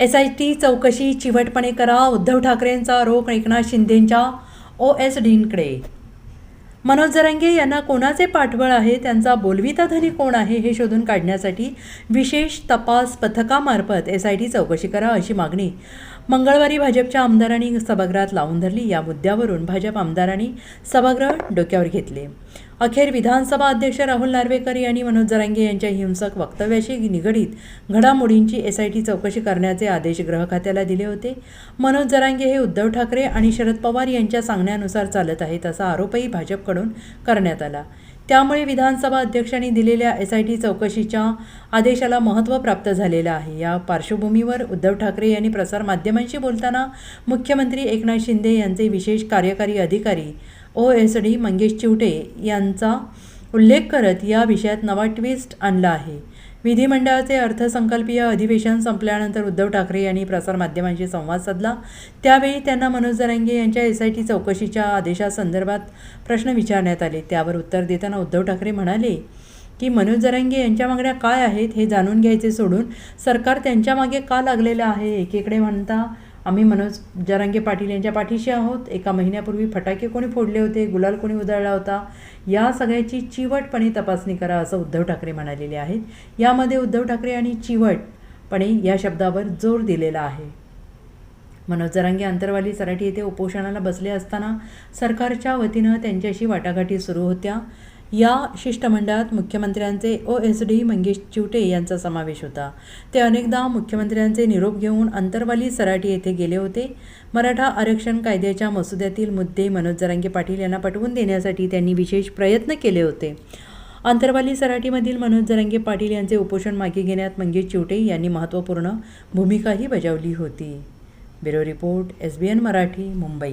S I T चौकशी चिवटपणे करा उद्धव ठाकरेंचा रोख एकनाथ शिंदेंच्या ओ एस डींकडे. मनोज जरांगे यांना कोणाचे पाठबळ आहे त्यांचा बोलविता धनी कोण आहे हे शोधून काढण्यासाठी विशेष तपास पथकामार्फत एस आय टी चौकशी करा अशी मागणी. मंगळवारी भाजपच्या आमदारांनी सभागृहात लावून धरली. या मुद्द्यावरून भाजप आमदारांनी सभागृह डोक्यावर घेतले. अखेर विधानसभा अध्यक्ष राहुल नार्वेकर यांनी मनोज जरांगे यांच्या हिंसक वक्तव्याशी निगडीत घडामोडींची एस आय टी चौकशी करण्याचे आदेश गृह खात्याला दिले होते. मनोज जरांगे हे उद्धव ठाकरे आणि शरद पवार यांच्या सांगण्यानुसार चालत आहेत असा आरोपही भाजपकडून करण्यात आला. त्यामुळे विधानसभा अध्यक्षांनी दिलेल्या एस आय टी चौकशीच्या आदेशाला महत्त्व प्राप्त झालेलं आहे. या पार्श्वभूमीवर उद्धव ठाकरे यांनी प्रसारमाध्यमांशी बोलताना मुख्यमंत्री एकनाथ शिंदे यांचे विशेष कार्यकारी अधिकारी O S D Mangesh Chivte यांचा उल्लेख करत या विषयात नवा ट्विस्ट आणला आहे. विधिमंडळाचे अर्थसंकल्पीय अधिवेशन संपल्यानंतर उद्धव ठाकरे यांनी प्रसारमाध्यमांशी संवाद साधला. त्यावेळी त्यांना मनोज जरांगे यांच्या एस आय टी चौकशीच्या आदेशासंदर्भात प्रश्न विचारण्यात आले. त्यावर उत्तर देताना उद्धव ठाकरे म्हणाले की मनोज जरांगे यांच्या मागण्या काय आहेत हे जाणून घ्यायचे सोडून सरकार त्यांच्या मागे का लागलेलं आहे? एकीकडे म्हणता आम्ही मनोज जरांगे पाटील यांच्या पाठीशी आहोत. एका महिन्यापूर्वी फटाके कोणी फोडले होते गुलाल कोणी उधळला होता? या सगळ्याची चिवटपणे तपासणी करा असं उद्धव ठाकरे म्हणालेले आहेत. यामध्ये उद्धव ठाकरे आणि चिवटपणे या शब्दावर जोर दिलेला आहे. मनोज जरांगे अंतरवाली सराठी येथे उपोषणाला बसले असताना सरकारच्या वतीनं त्यांच्याशी वाटाघाटी सुरू होत्या. या शिष्टमंडळात मुख्यमंत्र्यांचे O S D Mangesh Chivte यांचा समावेश होता. ते अनेकदा मुख्यमंत्र्यांचे निरोप घेऊन अंतरवाली सराटी येथे गेले होते. मराठा आरक्षण कायद्याच्या मसुद्यातील मुद्दे मनोज जरांगे पाटील यांना पटवून देण्यासाठी त्यांनी विशेष प्रयत्न केले होते. अंतरवाली सराटीमधील मनोज जरांगे पाटील यांचे उपोषण मागे घेण्यात मंगेश चिवटे यांनी महत्त्वपूर्ण भूमिकाही बजावली होती. Bureau report S B N Marathi Mumbai.